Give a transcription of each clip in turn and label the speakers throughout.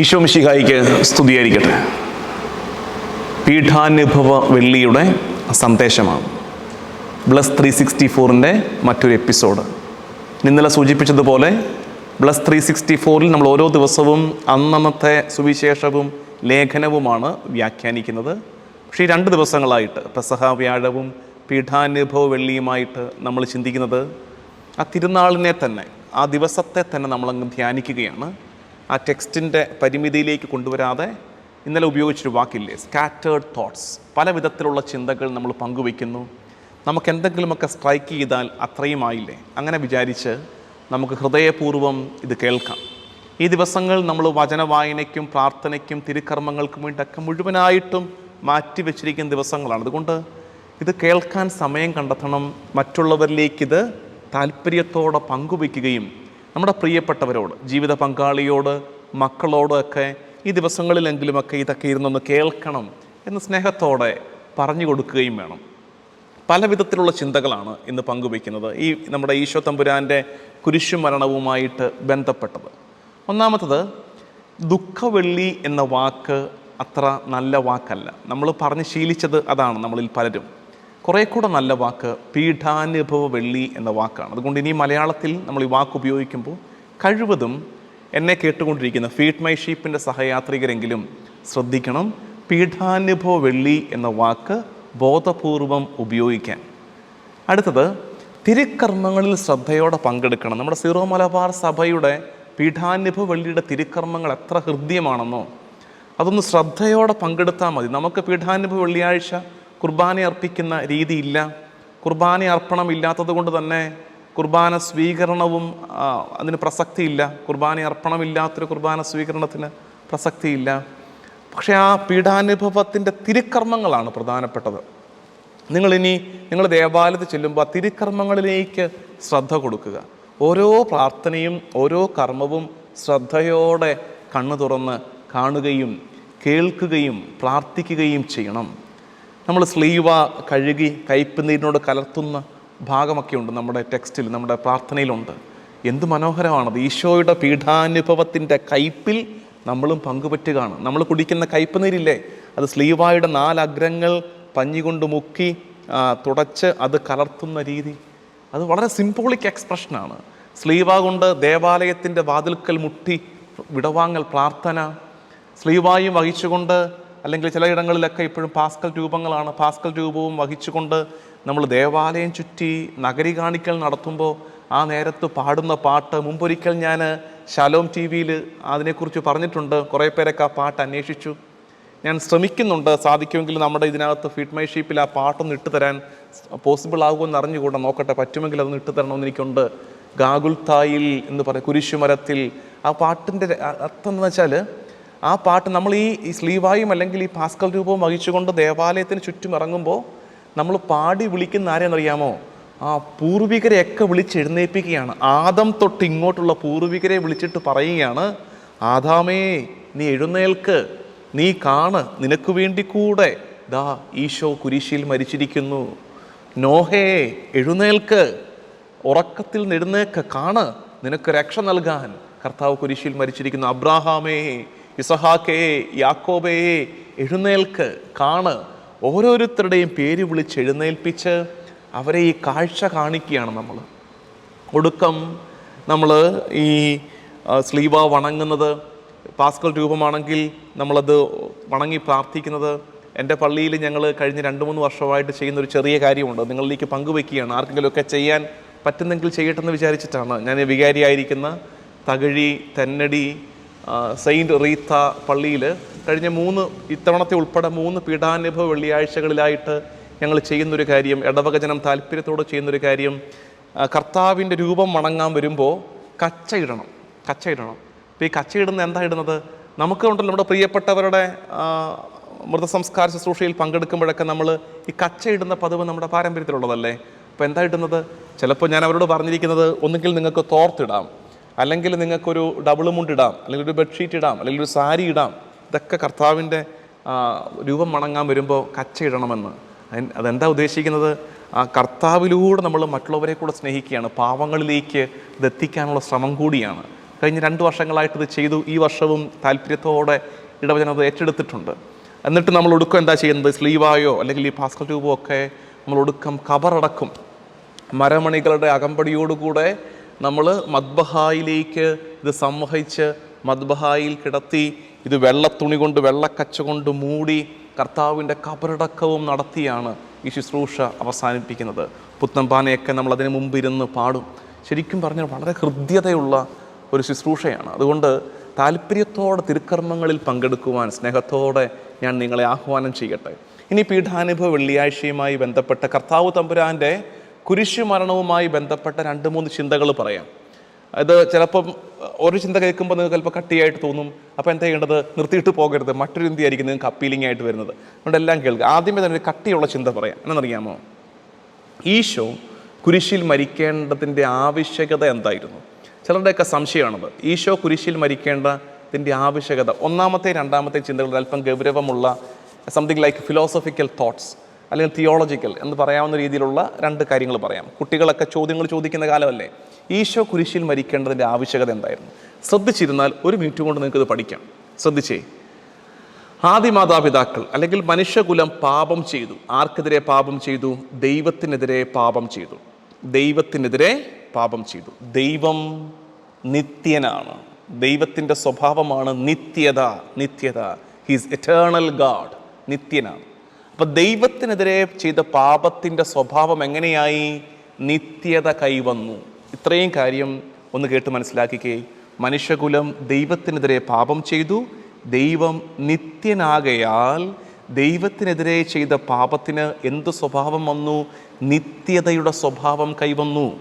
Speaker 1: ഈശോ മിശിഹായിക്ക് സ്തുതിയായിരിക്കട്ടെ. പീഠാനുഭവ വെള്ളിയുടെ സന്ദേശമാണ്. ബ്ലസ് ത്രീ സിക്സ്റ്റി ഫോറിന്റെ മറ്റൊരു എപ്പിസോഡ്. ഇന്നലെ സൂചിപ്പിച്ചതുപോലെ ബ്ലസ് ത്രീ സിക്സ്റ്റി ഫോറിൽ നമ്മൾ ഓരോ ദിവസവും അന്നന്നത്തെ സുവിശേഷവും ലേഖനവുമാണ് വ്യാഖ്യാനിക്കുന്നത്. പക്ഷേ ഈ രണ്ട് ദിവസങ്ങളായിട്ട് പെസഹ വ്യാഴവും പീഠാനുഭവ വെള്ളിയുമായിട്ട് നമ്മൾ ചിന്തിക്കുന്നത് ആ തിരുനാളിനെ തന്നെ ആ ദിവസത്തെ തന്നെ നമ്മളങ്ങ് ധ്യാനിക്കുകയാണ്. ആ ടെക്സ്റ്റിന്റെ പരിമിതിയിലേക്ക് കൊണ്ടുവരാതെ ഇന്നലെ ഉപയോഗിച്ചൊരു വാക്കില്ലേ? സ്കാറ്റേർഡ് തോട്ട്സ് പല വിധത്തിലുള്ള ചിന്തകൾ നമ്മൾ പങ്കുവയ്ക്കുന്നു. നമുക്ക് എന്തെങ്കിലുമൊക്കെ സ്ട്രൈക്ക് ചെയ്താൽ അത്രയും ആയില്ലേ? അങ്ങനെ വിചാരിച്ച് നമുക്ക് ഹൃദയപൂർവം ഇത് കേൾക്കാം. ഈ ദിവസങ്ങൾ നമ്മൾ വചനവായനയ്ക്കും പ്രാർത്ഥനയ്ക്കും തിരുക്കർമ്മങ്ങൾക്കും വേണ്ടിയൊക്കെ മുഴുവനായിട്ടും മാറ്റിവെച്ചിരിക്കുന്ന ദിവസങ്ങളാണ്. അതുകൊണ്ട് ഇത് കേൾക്കാൻ സമയം കണ്ടെത്തണം. മറ്റുള്ളവരിലേക്ക് ഇത് താല്പര്യത്തോടെ പങ്കുവയ്ക്കുകയും നമ്മുടെ പ്രിയപ്പെട്ടവരോട് ജീവിത പങ്കാളിയോട് മക്കളോടൊക്കെ ഈ ദിവസങ്ങളിലെങ്കിലുമൊക്കെ ഇതൊക്കെ ഇരുന്നൊന്ന് കേൾക്കണം എന്ന് സ്നേഹത്തോടെ പറഞ്ഞു കൊടുക്കുകയും വേണം. പല വിധത്തിലുള്ള ചിന്തകളാണ് ഇന്ന് പങ്കുവയ്ക്കുന്നത്. ഈ നമ്മുടെ ഈശോ തമ്പുരാന്റെ കുരിശുമരണവുമായിട്ട് ബന്ധപ്പെട്ടത്. ഒന്നാമത്തത് ദുഃഖവെള്ളി എന്ന വാക്ക് അത്ര നല്ല വാക്കല്ല. നമ്മൾ പറഞ്ഞ് ശീലിച്ചത് അതാണ് നമ്മളിൽ പലരും. കുറേ കൂടെ നല്ല വാക്ക് പീഠാനുഭവ വെള്ളി എന്ന വാക്കാണ്. അതുകൊണ്ട് ഇനി മലയാളത്തിൽ നമ്മൾ ഈ വാക്ക് ഉപയോഗിക്കുമ്പോൾ കഴിവതും എന്നെ കേട്ടുകൊണ്ടിരിക്കുന്ന ഫീഡ് മൈ ഷീപ്പിന്റെ സഹയാത്രികരെങ്കിലും ശ്രദ്ധിക്കണം. പീഠാനുഭവ വെള്ളി എന്ന വാക്ക് ബോധപൂർവം ഉപയോഗിക്കാൻ. അടുത്തത് തിരുക്കർമ്മങ്ങളിൽ ശ്രദ്ധയോടെ പങ്കെടുക്കണം. നമ്മുടെ സീറോ മലബാർ സഭയുടെ പീഠാനുഭവ വെള്ളിയുടെ തിരുക്കർമ്മങ്ങൾ എത്ര ഹൃദ്യമാണെന്നോ അതൊന്ന് ശ്രദ്ധയോടെ പങ്കെടുത്താൽ മതി. നമുക്ക് പീഠാനുഭവ വെള്ളിയാഴ്ച കുർബാന അർപ്പിക്കുന്ന രീതിയില്ല. കുർബാന അർപ്പണം ഇല്ലാത്തത് കൊണ്ട് തന്നെ കുർബാന സ്വീകരണവും അതിന് പ്രസക്തിയില്ല. കുർബാന അർപ്പണമില്ലാത്തൊരു കുർബാന സ്വീകരണത്തിന് പ്രസക്തിയില്ല. പക്ഷേ ആ പീഠാനുഭവത്തിന്റെ തിരുക്കർമ്മങ്ങളാണ് പ്രധാനപ്പെട്ടത്. നിങ്ങളിനി നിങ്ങൾ ദേവാലയത്തിൽ ചെല്ലുമ്പോൾ തിരുക്കർമ്മങ്ങളിലേക്ക് ശ്രദ്ധ കൊടുക്കുക. ഓരോ പ്രാർത്ഥനയും ഓരോ കർമ്മവും ശ്രദ്ധയോടെ കണ്ണു തുറന്ന് കാണുകയും കേൾക്കുകയും പ്രാർത്ഥിക്കുകയും ചെയ്യണം. നമ്മൾ സ്ലീവ കഴുകി കയ്പ് കലർത്തുന്ന ഭാഗമൊക്കെ ഉണ്ട് നമ്മുടെ ടെക്സ്റ്റിൽ നമ്മുടെ പ്രാർത്ഥനയിലുണ്ട്. എന്ത് മനോഹരമാണത്. ഈശോയുടെ പീഠാനുഭവത്തിന്റെ കയ്പിൽ നമ്മളും പങ്കുപറ്റുകയാണ്. നമ്മൾ കുടിക്കുന്ന കയ്പ് നീരില്ലേ അത് സ്ലീവായുടെ നാലഗ്രങ്ങൾ പഞ്ഞി കൊണ്ട് മുക്കി തുടച്ച് അത് കലർത്തുന്ന രീതി. അത് വളരെ സിംബോളിക് എക്സ്പ്രഷനാണ്. സ്ലീവ കൊണ്ട് ദേവാലയത്തിന്റെ വാതിൽക്കൽ മുട്ടി വിടവാങ്ങൽ പ്രാർത്ഥന. സ്ലീവായും വഹിച്ചുകൊണ്ട് അല്ലെങ്കിൽ ചിലയിടങ്ങളിലൊക്കെ ഇപ്പോഴും പാസ്കൽ രൂപങ്ങളാണ്. പാസ്കൽ രൂപവും വഹിച്ചുകൊണ്ട് നമ്മൾ ദേവാലയം ചുറ്റി നഗരി കാണിക്കൽ നടത്തുമ്പോൾ ആ നേരത്ത് പാടുന്ന പാട്ട് മുമ്പൊരിക്കൽ ഞാൻ ശലോം ടി വിയിൽ അതിനെക്കുറിച്ച് പറഞ്ഞിട്ടുണ്ട്. കുറേ പേരൊക്കെ ആ പാട്ട് അന്വേഷിച്ചു. ഞാൻ ശ്രമിക്കുന്നുണ്ട്. സാധിക്കുമെങ്കിൽ നമ്മുടെ ഇതിനകത്ത് ഫീഡ് മൈ ഷീപ്പിൽ ആ പാട്ടൊന്ന് ഇട്ട് തരാൻ പോസിബിൾ ആകുമെന്ന് അറിഞ്ഞുകൂടെ. നോക്കട്ടെ പറ്റുമെങ്കിൽ അതൊന്ന് ഇട്ട് തരണമെന്ന് എനിക്കുണ്ട്. ഗാഗുൽ തായിൽ എന്ന് പറയും കുരിശുമരത്തിൽ. ആ പാട്ടിന്റെ അർത്ഥം എന്ന് വെച്ചാൽ ആ പാട്ട് നമ്മൾ ഈ സ്ലീവായും അല്ലെങ്കിൽ ഈ പാസ്കൽ രൂപവും വഹിച്ചുകൊണ്ട് ദേവാലയത്തിന് ചുറ്റും ഇറങ്ങുമ്പോൾ നമ്മൾ പാടി വിളിക്കുന്ന ആരെന്നറിയാമോ? ആ പൂർവികരെയൊക്കെ വിളിച്ച് എഴുന്നേൽപ്പിക്കുകയാണ് ആദം തൊട്ട് ഇങ്ങോട്ടുള്ള പൂർവികരെ വിളിച്ചിട്ട് പറയുകയാണ് ആദാമേ നീ എഴുന്നേൽക്ക്. നീ കാണ്. നിനക്ക് വേണ്ടി കൂടെ. ദാ ഈശോ കുരിശിൽ മരിച്ചിരിക്കുന്നു. നോഹേ എഴുന്നേൽക്ക്. ഉറക്കത്തിൽ നിന്ന് എഴുന്നേക്ക് കാണ്. നിനക്ക് രക്ഷ നൽകാൻ. കർത്താവ് കുരിശിൽ മരിച്ചിരിക്കുന്നു. അബ്രാഹാമേ ഇസഹാക്കേ യാക്കോബയെ എഴുന്നേൽക്ക് കാണ്. ഓരോരുത്തരുടെയും പേര് വിളിച്ച് എഴുന്നേൽപ്പിച്ച് അവരെ ഈ കാഴ്ച കാണിക്കുകയാണ് നമ്മൾ. ഒടുക്കം നമ്മൾ ഈ സ്ലീവ വണങ്ങുന്നത് പാസ്കൽ രൂപമാണെങ്കിൽ നമ്മളത് വണങ്ങി പ്രാർത്ഥിക്കുന്നത്. എന്റെ പള്ളിയിൽ ഞങ്ങൾ കഴിഞ്ഞ രണ്ട് മൂന്ന് വർഷമായിട്ട് ചെയ്യുന്ന ഒരു ചെറിയ കാര്യമുണ്ട്. നിങ്ങളിലേക്ക് പങ്കുവെക്കുകയാണ് ആർക്കെങ്കിലുമൊക്കെ ചെയ്യാൻ പറ്റുന്നെങ്കിൽ ചെയ്യട്ടെന്ന് വിചാരിച്ചിട്ടാണ് ഞാൻ വികാരിയായിരിക്കുന്ന തകഴി തെന്നടി സെയിന്റ് റീത്ത പള്ളിയിൽ കഴിഞ്ഞ മൂന്ന് ഇത്തവണത്തെ ഉൾപ്പെടെ മൂന്ന് പീഠാനുഭവ വെള്ളിയാഴ്ചകളിലായിട്ട് ഞങ്ങൾ ചെയ്യുന്നൊരു കാര്യം ഇടവകജനം താല്പര്യത്തോടെ ചെയ്യുന്നൊരു കാര്യം കർത്താവിന്റെ രൂപം വണങ്ങാൻ വരുമ്പോൾ കച്ചയിടണം കച്ചയിടണം അപ്പോൾ ഈ കച്ച ഇടുന്ന എന്താ ഇടുന്നത്? നമുക്ക് ഉണ്ടല്ലോ നമ്മുടെ പ്രിയപ്പെട്ടവരുടെ മൃതസംസ്കാര ശുശ്രൂഷയിൽ പങ്കെടുക്കുമ്പോഴൊക്കെ നമ്മൾ ഈ കച്ചയിടുന്ന പതിവ് നമ്മുടെ പാരമ്പര്യത്തിലുള്ളതല്ലേ? അപ്പോൾ എന്താ ഇടുന്നത്? ചിലപ്പോൾ ഞാൻ അവരോട് പറഞ്ഞിരിക്കുന്നത് ഒന്നുകിൽ നിങ്ങൾക്ക് തോർത്തിടാം അല്ലെങ്കിൽ നിങ്ങൾക്കൊരു ഡബിൾ മുണ്ട് ഇടാം അല്ലെങ്കിൽ ഒരു ബെഡ്ഷീറ്റ് ഇടാം അല്ലെങ്കിൽ ഒരു സാരി ഇടാം ഇതൊക്കെ കർത്താവിന്റെ രൂപം മണങ്ങാൻ വരുമ്പോൾ കച്ച ഇടണമെന്ന്. അതെന്താ ഉദ്ദേശിക്കുന്നത്? ആ കർത്താവിലൂടെ നമ്മൾ മറ്റുള്ളവരെ കൂടെ സ്നേഹിക്കുകയാണ്. പാവങ്ങളിലേക്ക് ഇതെത്തിക്കാനുള്ള ശ്രമം കൂടിയാണ്. കഴിഞ്ഞ രണ്ട് വർഷങ്ങളായിട്ട് ഇത് ചെയ്തു. ഈ വർഷവും താല്പര്യത്തോടെ അത് ഏറ്റെടുത്തിട്ടുണ്ട്. എന്നിട്ട് നമ്മൾ ഒടുക്കം എന്താ ചെയ്യുന്നത്? സ്ലീവായോ അല്ലെങ്കിൽ ഈ പാസ്കൽ ട്യൂബോ ഒക്കെ നമ്മൾ ഒടുക്കം കവറടക്കും മരമണികളുടെ അകമ്പടിയോടുകൂടെ നമ്മൾ മദ്ബഹായിലേക്ക് ഇത് സംവഹിച്ച് മദ്ബഹായിൽ കിടത്തി ഇത് വെള്ളത്തുണി കൊണ്ട് വെള്ളക്കച്ച കൊണ്ട് മൂടി കർത്താവിന്റെ കബറടക്കവും നടത്തിയാണ് ഈ ശുശ്രൂഷ അവസാനിപ്പിക്കുന്നത്. പുത്തമ്പാനയൊക്കെ നമ്മൾ അതിന് മുമ്പ് ഇരുന്ന് പാടും. ശരിക്കും പറഞ്ഞാൽ വളരെ ഹൃദ്യതയുള്ള ഒരു ശുശ്രൂഷയാണ്. അതുകൊണ്ട് താല്പര്യത്തോടെ തിരുക്കർമ്മങ്ങളിൽ പങ്കെടുക്കുവാൻ സ്നേഹത്തോടെ ഞാൻ നിങ്ങളെ ആഹ്വാനം ചെയ്യട്ടെ. ഇനി പീഠാനുഭവ വെള്ളിയാഴ്ചയുമായി ബന്ധപ്പെട്ട കർത്താവ് തമ്പുരാന്റെ കുരിശു മരണവുമായി ബന്ധപ്പെട്ട രണ്ട് മൂന്ന് ചിന്തകൾ പറയാം. അത് ചിലപ്പം ഒരു ചിന്ത കേൾക്കുമ്പോൾ നിങ്ങൾക്ക് ചിലപ്പോൾ കട്ടിയായിട്ട് തോന്നും. അപ്പോൾ എന്താ ചെയ്യേണ്ടത്? നിർത്തിയിട്ട് പോകരുത്. മറ്റൊരു ചിന്തയായിരിക്കും നിങ്ങൾക്ക് അപ്പീലിംഗ് ആയിട്ട് വരുന്നത്. അതുകൊണ്ട് എല്ലാം കേൾക്കുക. ആദ്യമേ തന്നെ ഒരു കട്ടിയുള്ള ചിന്ത പറയാം. എന്നറിയാമോ? ഈശോ കുരിശിൽ മരിക്കേണ്ടതിന്റെ ആവശ്യകത എന്തായിരുന്നു? ചിലരുടെയൊക്കെ സംശയമാണത്. ഈശോ കുരിശിൽ മരിക്കേണ്ടതിന്റെ ആവശ്യകത. ഒന്നാമത്തെ രണ്ടാമത്തെ ചിന്തകളിൽ അല്പം ഗൗരവമുള്ള സംതിങ് ലൈക്ക് ഫിലോസഫിക്കൽ തോട്ട്സ് അല്ലെങ്കിൽ തിയോളജിക്കൽ എന്ന് പറയാവുന്ന രീതിയിലുള്ള രണ്ട് കാര്യങ്ങൾ പറയാം. കുട്ടികളൊക്കെ ചോദ്യങ്ങൾ ചോദിക്കുന്ന കാലമല്ലേ? ഈശോ കുരിശിൽ മരിക്കേണ്ടതിന്റെ ആവശ്യകത എന്തായിരുന്നു? ശ്രദ്ധിച്ചിരുന്നാൽ ഒരു മിനിറ്റ് കൊണ്ട് നിങ്ങൾക്കിത് പഠിക്കാം. ശ്രദ്ധിച്ചേ. ആദി മാതാപിതാക്കൾ അല്ലെങ്കിൽ മനുഷ്യകുലം പാപം ചെയ്തു. ആർക്കെതിരെ പാപം ചെയ്തു? ദൈവത്തിനെതിരെ പാപം ചെയ്തു. ദൈവത്തിനെതിരെ പാപം ചെയ്തു. ദൈവം നിത്യനാണ്. ദൈവത്തിന്റെ സ്വഭാവമാണ് നിത്യത. നിത്യത. ഹീസ് എറ്റേണൽ ഗാഡ് നിത്യനാണ്. അപ്പം ദൈവത്തിനെതിരെ ചെയ്ത പാപത്തിന്റെ സ്വഭാവം എങ്ങനെയായി? നിത്യത കൈവന്നു. ഇത്രയും കാര്യം ഒന്ന് കേട്ട് മനസ്സിലാക്കിക്കേ. മനുഷ്യകുലം ദൈവത്തിനെതിരെ പാപം ചെയ്തു. ദൈവം നിത്യനാകയാൽ ദൈവത്തിനെതിരെ ചെയ്ത പാപത്തിന് എന്ത് സ്വഭാവം വന്നു? നിത്യതയുടെ സ്വഭാവം കൈവന്നു.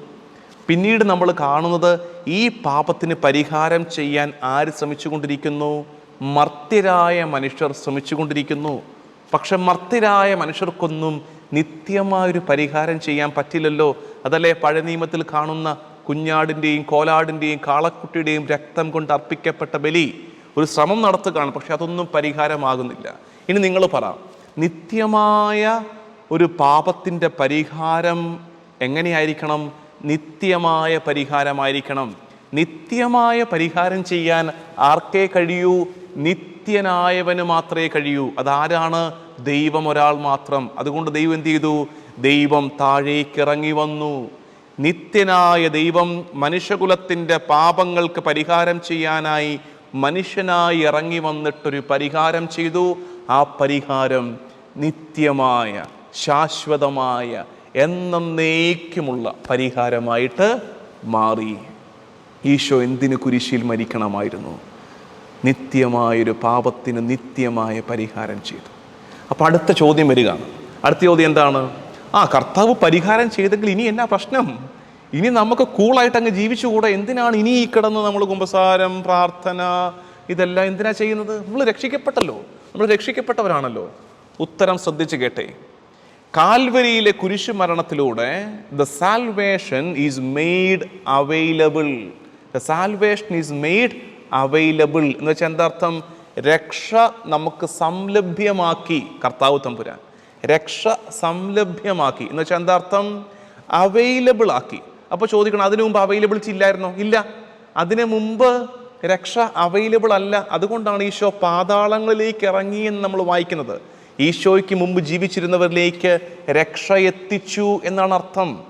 Speaker 1: പിന്നീട് നമ്മൾ കാണുന്നത് ഈ പാപത്തിന് പരിഹാരം ചെയ്യാൻ ആര് ശ്രമിച്ചുകൊണ്ടിരിക്കുന്നു? മർത്യരായ മനുഷ്യർ ശ്രമിച്ചുകൊണ്ടിരിക്കുന്നു. പക്ഷെ മർത്തിരായ മനുഷ്യർക്കൊന്നും നിത്യമായൊരു പരിഹാരം ചെയ്യാൻ പറ്റില്ലല്ലോ. അതല്ലേ പഴയ നിയമത്തിൽ കാണുന്ന കുഞ്ഞാടിന്റെയും കോലാടിന്റെയും കാളക്കുട്ടിയുടെയും രക്തം കൊണ്ട് അർപ്പിക്കപ്പെട്ട ബലി ഒരു ശ്രമം നടത്തുകയാണ് പക്ഷെ അതൊന്നും പരിഹാരമാകുന്നില്ല. ഇനി നിങ്ങൾ പറ നിത്യമായ ഒരു പാപത്തിന്റെ പരിഹാരം എങ്ങനെയായിരിക്കണം? നിത്യമായ പരിഹാരമായിരിക്കണം. നിത്യമായ പരിഹാരം ചെയ്യാൻ ആർക്കേ കഴിയൂ? നിത്യനായവന് മാത്രമേ കഴിയൂ. അതാരാണ്? ദൈവം ഒരാൾ മാത്രം. അതുകൊണ്ട് ദൈവം എന്ത് ചെയ്തു? ദൈവം താഴേക്ക് ഇറങ്ങി വന്നു. നിത്യനായ ദൈവം മനുഷ്യകുലത്തിന്റെ പാപങ്ങൾക്ക് പരിഹാരം ചെയ്യാനായി മനുഷ്യനായി ഇറങ്ങി വന്നിട്ടൊരു പരിഹാരം ചെയ്തു. ആ പരിഹാരം നിത്യമായ ശാശ്വതമായ എന്നേക്കുമുള്ള പരിഹാരമായിട്ട് മാറി. ഈശോ എന്തിനു കുരിശിൽ മരിക്കണമായിരുന്നു? നിത്യമായൊരു പാപത്തിന് നിത്യമായ പരിഹാരം ചെയ്തു. അപ്പോൾ അടുത്ത ചോദ്യം വരികയാണ്. അടുത്ത ചോദ്യം എന്താണ്? ആ കർത്താവ് പരിഹാരം ചെയ്തെങ്കിൽ ഇനി എന്നാ പ്രശ്നം? ഇനി നമുക്ക് കൂളായിട്ട് അങ്ങ് ജീവിച്ചുകൂടെ? എന്തിനാണ് ഇനി ഈ കിടന്ന് നമ്മൾ കുമ്പസാരം പ്രാർത്ഥന ഇതെല്ലാം എന്തിനാ ചെയ്യുന്നത്? നമ്മൾ രക്ഷിക്കപ്പെട്ടല്ലോ. നമ്മൾ രക്ഷിക്കപ്പെട്ടവരാണല്ലോ. ഉത്തരം ശ്രദ്ധിച്ച് കേട്ടെ. കാൽവരിയിലെ കുരിശു മരണത്തിലൂടെ the salvation is made available the salvation is made available എന്ന് വെച്ചാൽ എന്താ അർത്ഥം രക്ഷ നമുക്ക് സംലഭ്യമാക്കി. കർത്താവ് തമ്പുരാൻ. രക്ഷ സംലഭ്യമാക്കി. എന്ന് വെച്ചാൽ എന്താ അർത്ഥം അവൈലബിൾ ആക്കി. അപ്പോൾ ചോദിക്കണം അതിനു മുമ്പ് അവൈലബിൾ ഇല്ലായിരുന്നോ? ഇല്ല. അതിനു മുമ്പ് രക്ഷ അവൈലബിൾ അല്ല. അതുകൊണ്ടാണ് ഈശോ പാതാളങ്ങളിലേക്ക് ഇറങ്ങി എന്ന് നമ്മൾ വായിക്കുന്നത്. ഈശോയ്ക്ക് മുമ്പ് ജീവിച്ചിരുന്നവരിലേക്ക് രക്ഷ എത്തിച്ചു എന്നാണ് അർത്ഥം.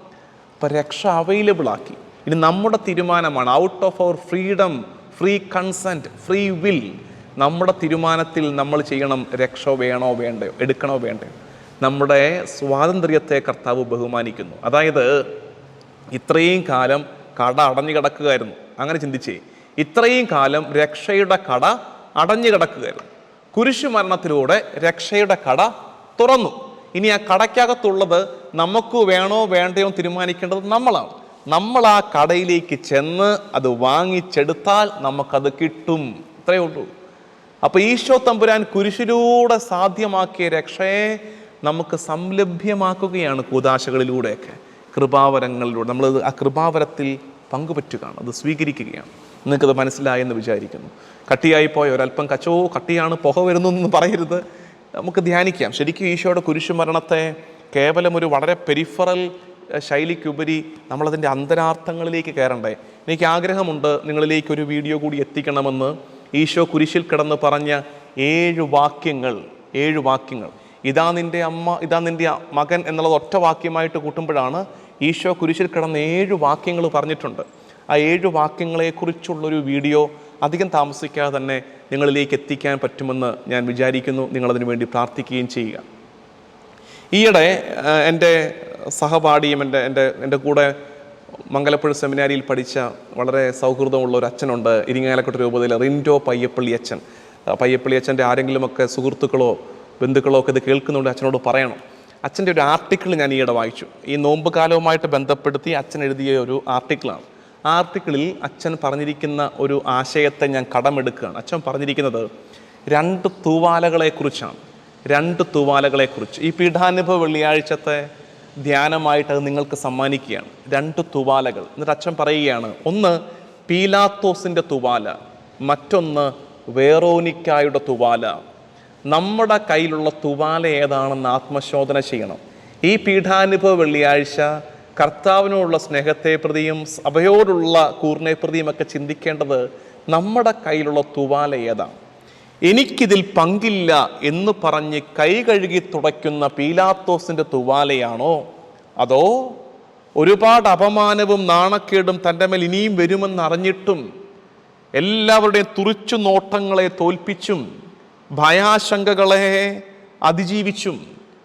Speaker 1: അപ്പം രക്ഷ അവൈലബിൾ ആക്കി. ഇനി നമ്മുടെ തീരുമാനമാണ് out of our freedom free consent free will നമ്മുടെ തീരുമാനത്തിൽ നമ്മൾ ചെയ്യണം രക്ഷ വേണോ വേണ്ടയോ എടുക്കണോ വേണ്ടയോ. നമ്മുടെ സ്വാതന്ത്ര്യത്തെ കർത്താവ് ബഹുമാനിക്കുന്നു. അതായത് ഇത്രയും കാലം കട അടഞ്ഞു കിടക്കുകയായിരുന്നു. അങ്ങനെ ചിന്തിച്ചേ ഇത്രയും കാലം രക്ഷയുടെ കട അടഞ്ഞു കിടക്കുകയായിരുന്നു. കുരിശു മരണത്തിലൂടെ രക്ഷയുടെ കട തുറന്നു. ഇനി ആ കടയ്ക്കകത്തുള്ളത് നമുക്ക് വേണോ വേണ്ടയോ തീരുമാനിക്കേണ്ടത് നമ്മളാണ്. നമ്മൾ ആ കടയിലേക്ക് ചെന്ന് അത് വാങ്ങിച്ചെടുത്താൽ നമുക്കത് കിട്ടും. ഇത്രയേ ഉള്ളൂ. അപ്പോൾ ഈശോ തമ്പുരാൻ കുരിശിലൂടെ സാധ്യമാക്കിയ രക്ഷയെ നമുക്ക് സംലഭ്യമാക്കുകയാണ് കൂതാശകളിലൂടെയൊക്കെ കൃപാവരങ്ങളിലൂടെ. നമ്മൾ ആ കൃപാവരത്തിൽ പങ്കുപറ്റുകയാണ്. അത് സ്വീകരിക്കുകയാണ്. നിങ്ങൾക്കത് മനസ്സിലായെന്ന് വിചാരിക്കുന്നു. കട്ടിയായി പോയ ഒരല്പം കച്ചോ കട്ടിയാണ് പുക വരുന്നു എന്ന് പറയരുത്. നമുക്ക് ധ്യാനിക്കാം. ശരിക്കും ഈശോയുടെ കുരിശുമരണത്തെ കേവലം ഒരു വളരെ പെരിഫറൽ ശൈലിക്കുപരി നമ്മളതിന്റെ അന്തരാർത്ഥങ്ങളിലേക്ക് കയറണ്ടേ? എനിക്ക് ആഗ്രഹമുണ്ട് നിങ്ങളിലേക്ക് ഒരു വീഡിയോ കൂടി എത്തിക്കണമെന്ന്. ഈശോ കുരിശിൽ കിടന്ന് പറഞ്ഞ ഏഴ് വാക്യങ്ങൾ ഏഴ് വാക്യങ്ങൾ. ഇതാ നിന്റെ അമ്മ ഇതാ നിന്റെ മകൻ എന്നുള്ളത് ഒറ്റ വാക്യമായിട്ട് കൂട്ടുമ്പോഴാണ് ഈശോ കുരിശിൽ കിടന്ന് ഏഴ് വാക്യങ്ങൾ പറഞ്ഞിട്ടുണ്ട്. ആ ഏഴ് വാക്യങ്ങളെക്കുറിച്ചുള്ളൊരു വീഡിയോ അധികം താമസിക്കാതെ തന്നെ നിങ്ങളിലേക്ക് എത്തിക്കാൻ പറ്റുമെന്ന് ഞാൻ വിചാരിക്കുന്നു. നിങ്ങളതിനു വേണ്ടി പ്രാർത്ഥിക്കുകയും ചെയ്യുക. ഈയിടെ എന്റെ സഹപാഠിയും എന്റെ എന്റെ എന്റെ കൂടെ മംഗലപ്പുഴ സെമിനാരിയിൽ പഠിച്ച വളരെ സൗഹൃദമുള്ള ഒരു അച്ഛനുണ്ട് ഇരിങ്ങാലക്കുട്ട രൂപതയിലെ റിൻഡോ പയ്യപ്പള്ളി അച്ഛൻ. പയ്യപ്പള്ളി അച്ഛന്റെ ആരെങ്കിലുമൊക്കെ സുഹൃത്തുക്കളോ ബന്ധുക്കളോ ഒക്കെ ഇത് കേൾക്കുന്നുണ്ട് അച്ഛനോട് പറയണം. അച്ഛന്റെ ഒരു ആർട്ടിക്കിൾ ഞാൻ ഈയിടെ വായിച്ചു. ഈ നോമ്പ് കാലവുമായിട്ട് ബന്ധപ്പെടുത്തി അച്ഛൻ എഴുതിയ ഒരു ആർട്ടിക്കിളാണ്. ആ ആർട്ടിക്കിളിൽ അച്ഛൻ പറഞ്ഞിരിക്കുന്ന ഒരു ആശയത്തെ ഞാൻ കടമെടുക്കുകയാണ്. അച്ഛൻ പറഞ്ഞിരിക്കുന്നത് രണ്ട് തൂവാലകളെക്കുറിച്ചാണ്. രണ്ട് തൂവാലകളെക്കുറിച്ച്. ഈ പീഠാനുഭവ വെള്ളിയാഴ്ചത്തെ ധ്യാനമായിട്ട് അത് നിങ്ങൾക്ക് സമ്മാനിക്കുകയാണ്. രണ്ട് തൂവാലകൾ. എന്നിട്ട് അച്ഛൻ പറയുകയാണ് ഒന്ന് പീലാത്തോസിന്റെ തൂവാല മറ്റൊന്ന് വേറോനിക്കായുടെ തുവാല. നമ്മുടെ കയ്യിലുള്ള തുവാല ഏതാണെന്ന് ആത്മശോധന ചെയ്യണം. ഈ പീഠാനുഭവ വെള്ളിയാഴ്ച കർത്താവിനോടുള്ള സ്നേഹത്തെ പ്രതിയും സഭയോടുള്ള കൂറിനെ പ്രതിയും ഒക്കെ ചിന്തിക്കേണ്ടത് നമ്മുടെ കയ്യിലുള്ള തുവാല ഏതാണ്? എനിക്കിതിൽ പങ്കില്ല എന്ന് പറഞ്ഞ് കൈ കഴുകി തുടയ്ക്കുന്ന പീലാത്തോസിന്റെ തുവാലയാണോ? അതോ ഒരുപാട് അപമാനവും നാണക്കേടും തന്റെ മേൽ ഇനിയും വരുമെന്ന് അറിഞ്ഞിട്ടും എല്ലാവരുടെയും തുറിച്ചു നോട്ടങ്ങളെ തോൽപ്പിച്ചും ഭയാശങ്കകളെ അതിജീവിച്ചും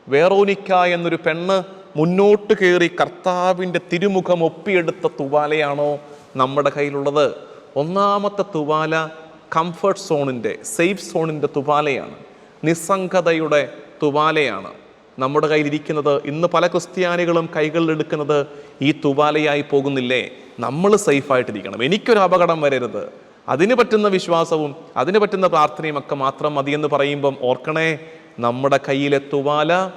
Speaker 1: വേറോനിക്ക എന്നൊരു പെണ്ണ് മുന്നോട്ട് കയറി കർത്താവിന്റെ തിരുമുഖം ഒപ്പിയെടുത്ത തുവാലയാണോ നമ്മുടെ കയ്യിലുള്ളത്? ഒന്നാമത്തെ തുവാല കംഫർട്ട് സോണിന്റെ സേഫ് സോണിന്റെ തുപാലയാണ് നിസ്സംഗതയുടെ തുവാലയാണ്. നമ്മുടെ കയ്യിലിരിക്കുന്നത് ഇന്ന് പല ക്രിസ്ത്യാനികളും കൈകളിലെടുക്കുന്നത് ഈ തുവാലയായി പോകുന്നില്ലേ? നമ്മൾ സേഫായിട്ടിരിക്കണം എനിക്കൊരു അപകടം വരരുത്. അതിന് പറ്റുന്ന വിശ്വാസവും അതിന് പറ്റുന്ന പ്രാർത്ഥനയും ഒക്കെ മാത്രം മതിയെന്ന് പറയുമ്പം ഓർക്കണേ നമ്മുടെ കയ്യിലെ തുവാല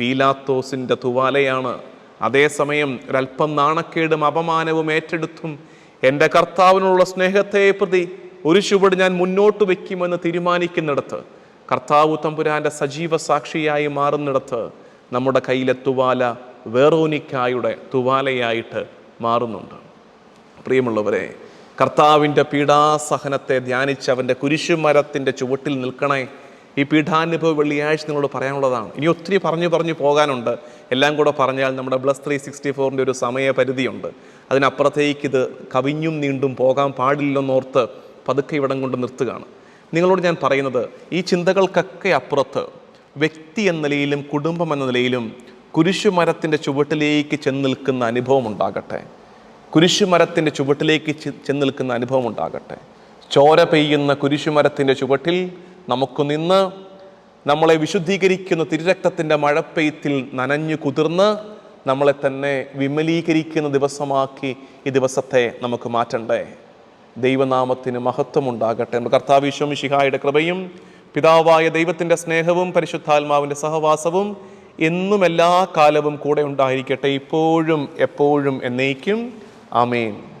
Speaker 1: പീലാത്തോസിന്റെ തുവാലയാണ്. അതേസമയം ഒരല്പം നാണക്കേടും അപമാനവും ഏറ്റെടുത്തും എന്റെ കർത്താവിനുള്ള സ്നേഹത്തെ പ്രതി ഒരു ചുവട് ഞാൻ മുന്നോട്ട് വയ്ക്കുമെന്ന് തീരുമാനിക്കുന്നിടത്ത് കർത്താവ് തമ്പുരാന്റെ സജീവ സാക്ഷിയായി മാറുന്നിടത്ത് നമ്മുടെ കയ്യിലെ തുവാല വേറോനിക്കായുടെ തുവാലയായിട്ട് മാറുന്നുണ്ട്. പ്രിയമുള്ളവരെ കർത്താവിന്റെ പീഡാസഹനത്തെ ധ്യാനിച്ച് അവന്റെ കുരിശുമരത്തിന്റെ ചുവട്ടിൽ നിൽക്കണേ. ഈ പീഠാനുഭവ വെള്ളിയാഴ്ച നിങ്ങളോട് പറയാനുള്ളതാണ്. ഇനി ഒത്തിരി പറഞ്ഞു പറഞ്ഞു പോകാനുണ്ട്. എല്ലാം കൂടെ പറഞ്ഞാൽ നമ്മുടെ ബ്ലസ് ത്രീ സിക്സ്റ്റി ഫോറിന്റെ ഒരു സമയപരിധിയുണ്ട്. അതിനപ്പുറത്തേക്ക് ഇത് കവിഞ്ഞും നീണ്ടും പോകാൻ പാടില്ലെന്നോർത്ത് പതുക്കെ ഇവിടം കൊണ്ട് നിർത്തുകയാണ്. നിങ്ങളോട് ഞാൻ പറയുന്നത് ഈ ചിന്തകൾക്കൊക്കെ അപ്പുറത്ത് വ്യക്തി എന്ന നിലയിലും കുടുംബം എന്ന നിലയിലും കുരിശുമരത്തിന്റെ ചുവട്ടിലേക്ക് ചെന്ന് നിൽക്കുന്ന അനുഭവം ഉണ്ടാകട്ടെ. കുരിശുമരത്തിന്റെ ചുവട്ടിലേക്ക് ചെന്ന് നിൽക്കുന്ന അനുഭവം ഉണ്ടാകട്ടെ. ചോര പെയ്യുന്ന കുരിശുമരത്തിന്റെ ചുവട്ടിൽ നമുക്ക് നിന്ന് നമ്മളെ വിശുദ്ധീകരിക്കുന്ന തിരുരക്തത്തിന്റെ മഴപ്പെയ്ത്തിൽ നനഞ്ഞു കുതിർന്ന് നമ്മളെ തന്നെ വിമലീകരിക്കുന്ന ദിവസമാക്കി ഈ ദിവസത്തെ നമുക്ക് മാറ്റണ്ടേ? ദൈവനാമത്തിന് മഹത്വമുണ്ടാകട്ടെ നമ്മുടെ കർത്താവ് വിശ്വമിഷിഹായുടെ കൃപയും പിതാവായ ദൈവത്തിന്റെ സ്നേഹവും പരിശുദ്ധാത്മാവിന്റെ സഹവാസവും എന്നും എല്ലാ കാലവും കൂടെ ഉണ്ടായിരിക്കട്ടെ. ഇപ്പോഴും എപ്പോഴും എന്നേക്കും. ആമേൻ.